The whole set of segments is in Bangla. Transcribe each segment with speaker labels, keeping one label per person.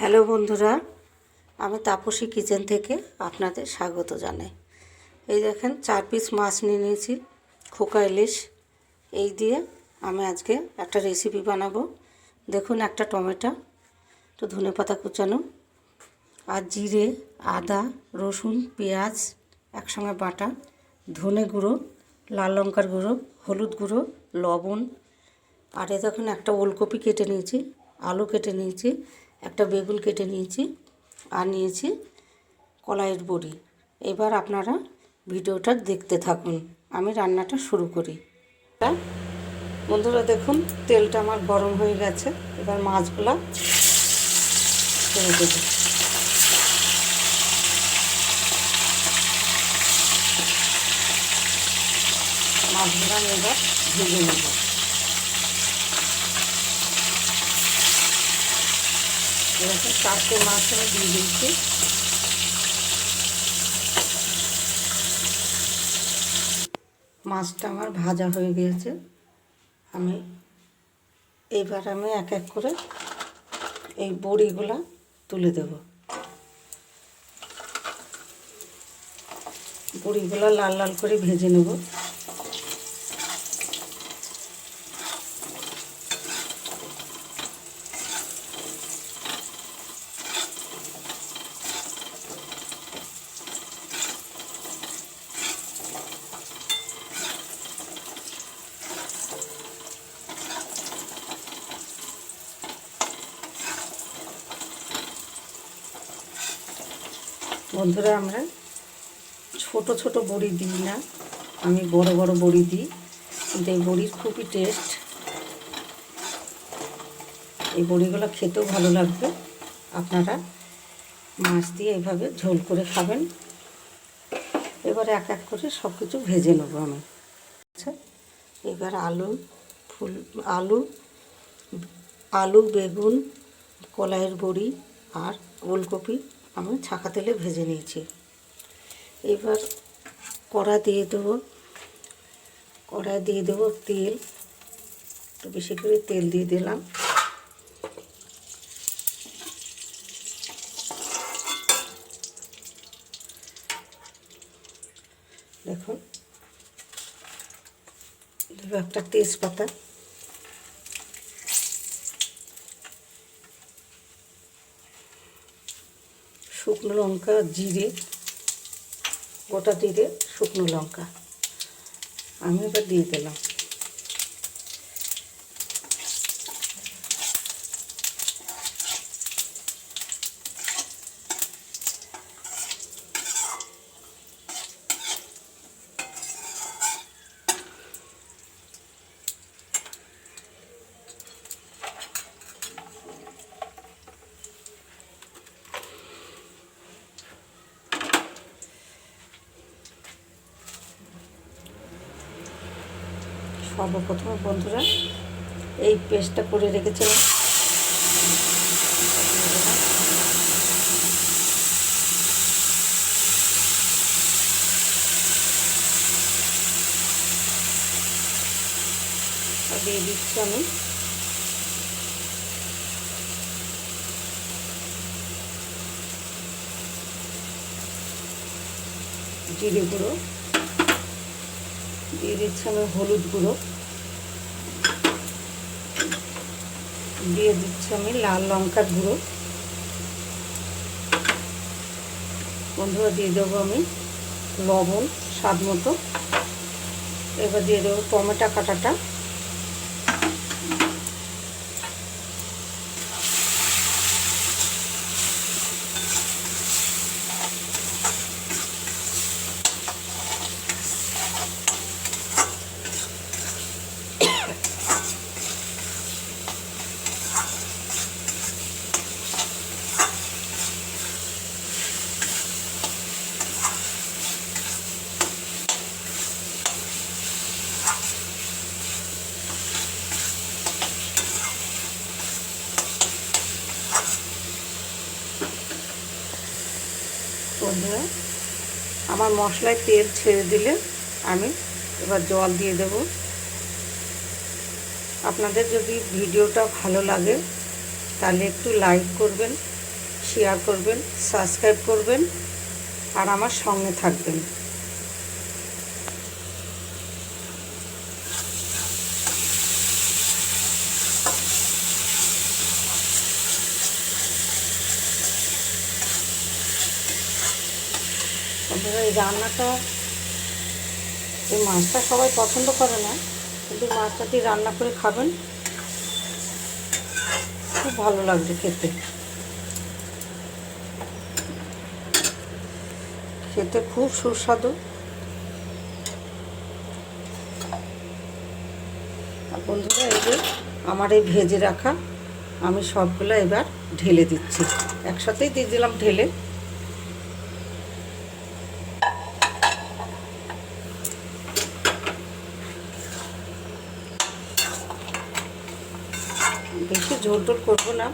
Speaker 1: হ্যালো বন্ধুরা, আমি তাপসী কিচেন থেকে আপনাদের স্বাগত জানাই। এই দেখেন, চার পিস মাছ নিয়ে নিয়েছি, খোকা ইলিশ। এই দিয়ে আমি আজকে একটা রেসিপি বানাবো। দেখুন, একটা টমেটো তো ধনে পাতা কুচানো, আর জিরে, আদা, রসুন, পেঁয়াজ, একসঙ্গে বাটা, ধনে গুঁড়ো, লাল লঙ্কার গুঁড়ো, হলুদ গুঁড়ো, লবণ। আর এ দেখুন, একটা ওলকপি কেটে নিয়েছি, আলু কেটে নিয়েছি একটা বেগুন কেটে নিয়েছি আর নিয়েছি কলাইয়ের বড়ি। এবার আপনারা ভিডিওটা দেখতে থাকুন। আমি রান্নাটা শুরু করি। বন্ধুরা দেখুন, তেলটা আমার গরম হয়ে গেছে। এবার মাছগুলা ছেড়ে দেবো। মাছগুলো আমি এবার ভেজে নেব। এরকম চারটে মাছ আমি দিয়ে দিয়েছি মাছটা আমার ভাজা হয়ে গিয়েছে আমি এইবার আমি এক এক করে এই বড়িগুলা তুলে দেব। বড়িগুলো লাল লাল করে ভেজে নেব। বন্ধুরা, আমরা ছোট ছোট বড়ি দিই না। আমি বড় বড় বড়ি দিই, কিন্তু এই বড়ির খুবই টেস্ট এই বড়িগুলো খেতেও ভালো লাগবে। আপনারা মাছ দিয়ে এইভাবে ঝোল করে খাবেন। এবার এক এক করে সব কিছু ভেজে নেব আমি। আচ্ছা এবার আলু, ফুল, আলু আলু, বেগুন, কলাইয়ের বড়ি আর ওলকপি। আমি ছাকা তেলে ভেজে নিয়েছি। এবার কড়া দিয়ে দেবো, কড়া দিয়ে দেবো তেল। একটু বেশি করে তেল দিয়ে দিলাম। দেখুন একটা তেজপাতা শুকনো লঙ্কা জিরে গোটা জিরে শুকনো লঙ্কা। আমি এবার দিয়ে দিলাম। সর্বপ্রথম বন্ধুরা এই পেস্টটা করে রেখেছিলাম। দিয়ে দিচ্ছি আমি জিরে গুঁড়ো। দিয়ে দিচ্ছি আমি হলুদ গুঁড়ো। দিয়ে দিচ্ছি আমি লাল লঙ্কার গুঁড়ো। বন্ধুরা দিয়ে দেবো আমি লবণ স্বাদ মতো। এবার দিয়ে দেবো টমেটো কাটাটা। বন্ধুরা আমার মশলায় তেল ছেড়ে দিলে আমি এবার জল দিয়ে দেব। আপনাদের যদি ভিডিওটা ভালো লাগে, তাহলে একটু লাইক করবেন শেয়ার করবেন সাবস্ক্রাইব করবেন, আর আমার সঙ্গে থাকবেন। বন্ধুরা এই রান্নাটা, এই মাছটা সবাই পছন্দ করে না, কিন্তু মাছটা দিয়ে রান্না করে খাবেন। খুব ভালো লাগবে খেতে। খেতে খুব সুস্বাদু। বন্ধুরা, এই যে আমার এই ভেজে রাখা, আমি সবগুলো এবার ঢেলে দিচ্ছি। একসাথেই দিয়ে দিলাম ঢেলে। বেশি ঝোল টোল করব না।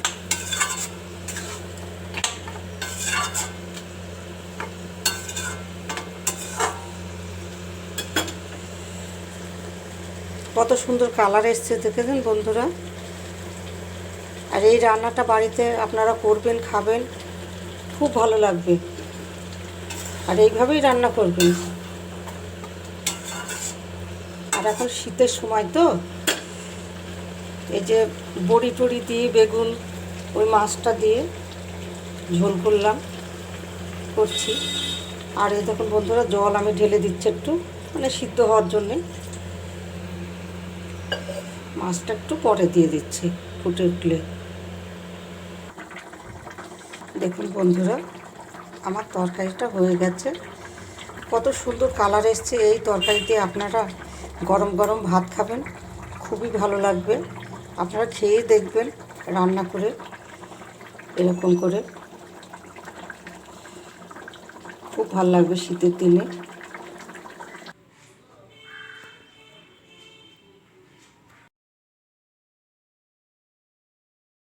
Speaker 1: কত সুন্দর কালার এসছে, দেখেছেন বন্ধুরা? আর এই রান্নাটা বাড়িতে আপনারা করবেন, খাবেন, খুব ভালো লাগবে। আর এইভাবেই রান্না করবেন। আর এখন শীতের সময় তো। এই যে বড়ি টড়ি দিয়ে বেগুন, ওই মাছটা দিয়ে ঝোল করলাম, করছি। আর এই দেখুন বন্ধুরা, জল আমি ঢেলে দিচ্ছি একটু মানে সিদ্ধ হওয়ার জন্যে। মাছটা একটু পরে দিয়ে দিচ্ছি, ফুটে উঠলে। দেখুন বন্ধুরা, আমার তরকারিটা হয়ে গেছে। কত সুন্দর কালার এসছে এই তরকারিতে, আপনারা গরম গরম ভাত খাবেন, খুবই ভালো লাগবে। আপনারা খেয়ে দেখবেন রান্না করে এরকম করে। খুব ভালো লাগবে শীতের দিনে।